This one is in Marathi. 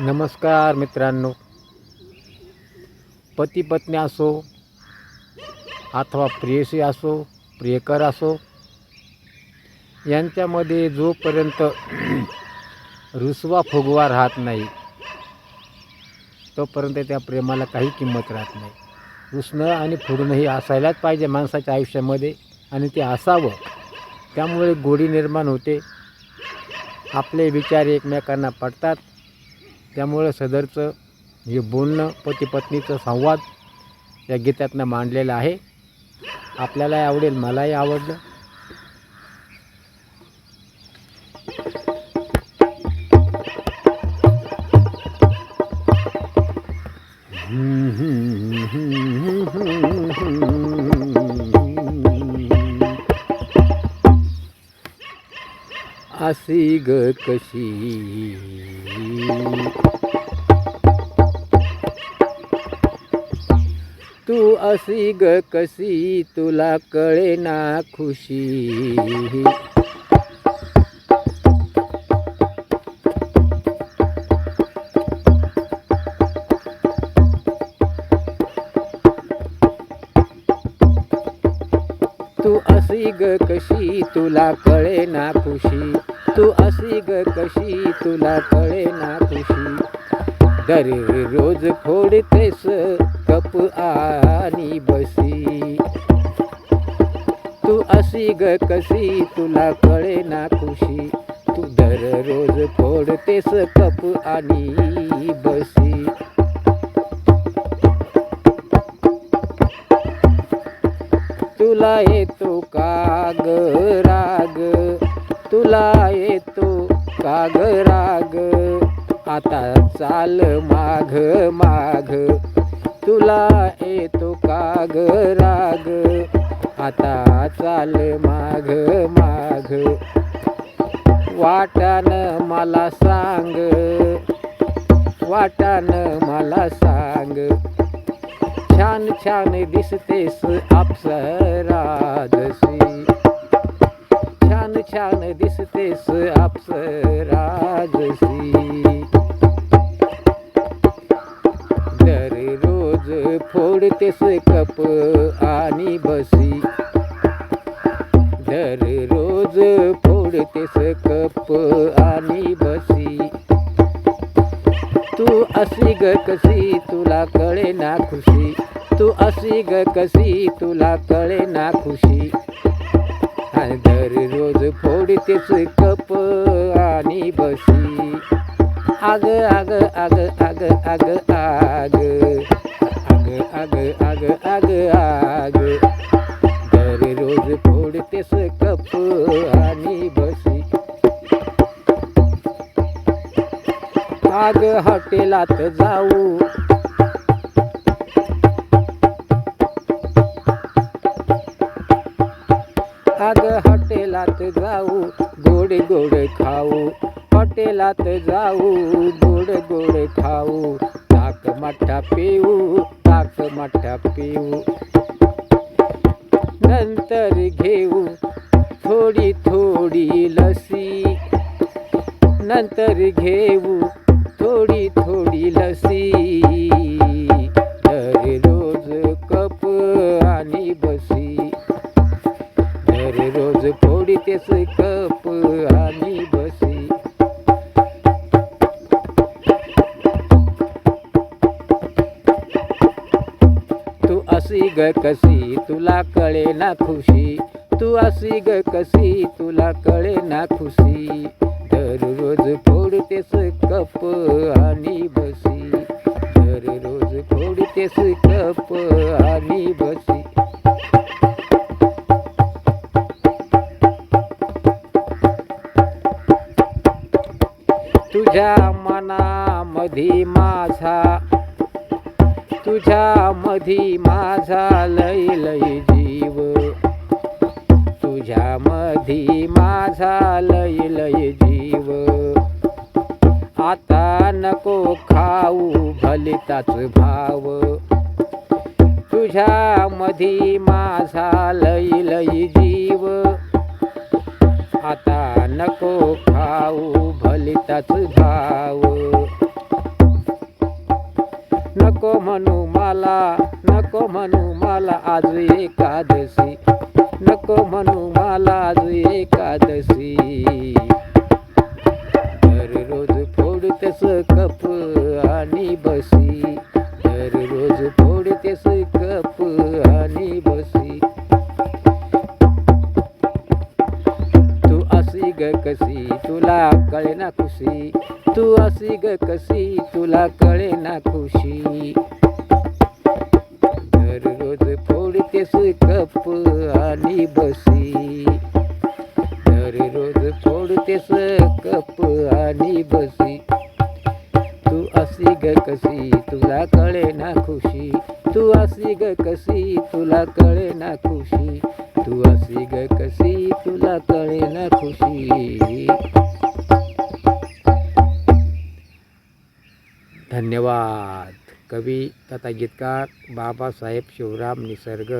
नमस्कार मित्रांनो. पती पत्नी असो अथवा प्रियसी असो प्रियकर असो यांच्यामध्ये जोपर्यंत रुसवा फुगवा राहत नाही तोपर्यंत त्या प्रेमाला काही किंमत राहत नाही. रुसणं आणि फुगणं हे असायलाच पाहिजे माणसाच्या आयुष्यामध्ये आणि ते असावं. त्यामुळे गोडी निर्माण होते. आपले विचार एकमेकांना पडतात. त्यामुळं सदरचं हे बोलणं पती पत्नीचं संवाद या गीतातनं मांडलेलं आहे. आपल्यालाही आवडेल मलाही आवडलं. अशी ग कशी? तू असी ग कशी तुला कळे ना खुशी. तू असी ग कशी तुला कळे ना खुशी. तू अशी ग कशी तुला कळे ना खुशी? दररोज फोडतेस कप आणि बसी. तू अशी ग कशी तुला कळे ना खुशी? तू दररोज फोडतेस कप आणि बसी. तुला येतो का गरा तुला येतो काग राग. आता चाल माघ माघ. तुला येतो काग राग. आता चाल माघ माघ. वाटान मला सांग. वाटान मला सांग. छान छान दिसतेस अप्सराजसी छान दिसतेस आपसराजसी दररोज फोडतेस कप आणि बसी. दररोज फोडतेस कप आणि बसी. तू असी ग कशी तुला कळे ना खुशी. तू असी ग कशी तुला कळे ना खुशी. दररोज फोडतेच कप आणि बशी. आग आग आग आग आग आग. आग आग आग आग आग. दररोज फोडतेस कप आणि बशी. आग हॉटेलात जाऊ आग हॉटेलात जाऊ गोड गोड खाऊ. हॉटेलात जाऊ गोड गोड खाऊ. ताक मठ्ठा पिऊ ताक मठ्ठा पिऊ. नंतर घेऊ थोडी थोडी लसी. नंतर घेऊ थोडी थोडी लसी. असी ग कशी तुला कळे ना खुशी? तू अशी ग कशी तुला कळे ना खुशी? दररोज फोडतेस कप आणि बसी. दररोज फोडतेस कप आणि बसी. तुझ्या मनामधी माझा तुझ्या मधी माझा लय लय जीव. तुझ्या मधी माझा लय लय जीव. आता नको खाऊ भलिताच भाव. तुझ्या मधी माझा लय लय जीव. आता नको खाऊ भलिताच भाव. नको म्हणू मला नको म्हणू मला आज एकादशी. नको म्हणू मला आज एकादशी. दररोज फोडतेस कप आणि बसी. दररोज फोडतेस कप आणि बसी. तू अशी ग कशी तुला कळे ना खुशी? तू असी ग कशी? तुला कळे ना खुशी? दररोज फोडतेस कप आणि बसी. दररोज फोडतेस कप आणि बसी. तू असी ग कशी? तुला कळे ना खुशी? तू असी ग कशी? तुला कळे ना खुशी? तू असी ग कशी? तुला कळे ना खुशी? धन्यवाद. कवी तथा गीतकार बाबासाहेब शिवराम निसर्ग.